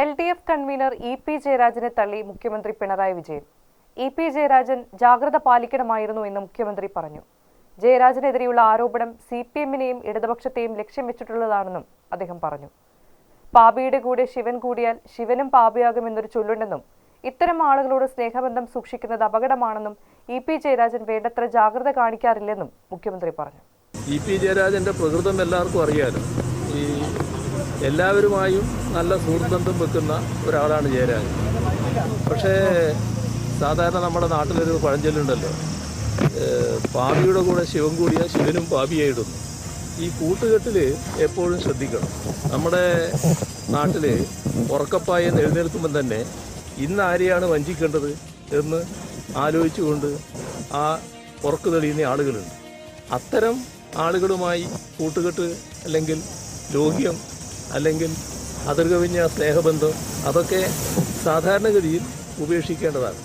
L D F convener E P ജയരാജനെ തള്ളി മുഖ്യമന്ത്രി Pinarayi Vijayan. E P Jayarajan ജാഗ്രത പാലിക്കണമായിരുന്നു എന്ന് മുഖ്യമന്ത്രി പറഞ്ഞു. ജയരാജനെതിരെയുള്ള ആരോപണം സി പി എമ്മിനെയും ഇടതുപക്ഷത്തെയും ലക്ഷ്യം വെച്ചിട്ടുള്ളതാണെന്നും അദ്ദേഹം പറഞ്ഞു. പാപിയുടെ കൂടെ ശിവൻ കൂടിയാൽ ശിവനും പാപിയാകുമെന്നൊരു ചൊല്ലുണ്ടെന്നും ഇത്തരം ആളുകളോട് സ്നേഹബന്ധം സൂക്ഷിക്കുന്നത് അപകടമാണെന്നും ഇ പി ജയരാജൻ വേണ്ടത്ര ജാഗ്രത കാണിക്കാറില്ലെന്നും മുഖ്യമന്ത്രി പറഞ്ഞു. ഇ പി ജയരാജന്റെ പ്രകൃതം എല്ലാവർക്കും അറിയാലോ. എല്ലാവരുമായും നല്ല സുഹൃത്ബന്ധം വെക്കുന്ന ഒരാളാണ് ജയരാജൻ പക്ഷേ സാധാരണ നമ്മുടെ നാട്ടിലൊരു പഴഞ്ചൊല്ലുണ്ടല്ലോ. പാപിയുടെ കൂടെ ശിവൻ കൂടിയ ശിവനും പാപിയായിടുന്നു. ഈ കൂട്ടുകെട്ടിൽ എപ്പോഴും ശ്രദ്ധിക്കണം. നമ്മുടെ നാട്ടിൽ ഉറക്കപ്പായ എഴുന്നേൽക്കുമ്പം തന്നെ ഇന്ന് ആരെയാണ് വഞ്ചിക്കേണ്ടത് എന്ന് ആലോചിച്ചുകൊണ്ട് ആ ഉറക്കു തെളിയുന്ന ആളുകളുണ്ട്. അത്തരം ആളുകളുമായി കൂട്ടുകെട്ട് അല്ലെങ്കിൽ ലോഹ്യം അല്ലെങ്കിൽ അതിർകവിഞ്ഞ സ്നേഹബന്ധം അതൊക്കെ സാധാരണഗതിയിൽ ഉപേക്ഷിക്കേണ്ടതാണ്.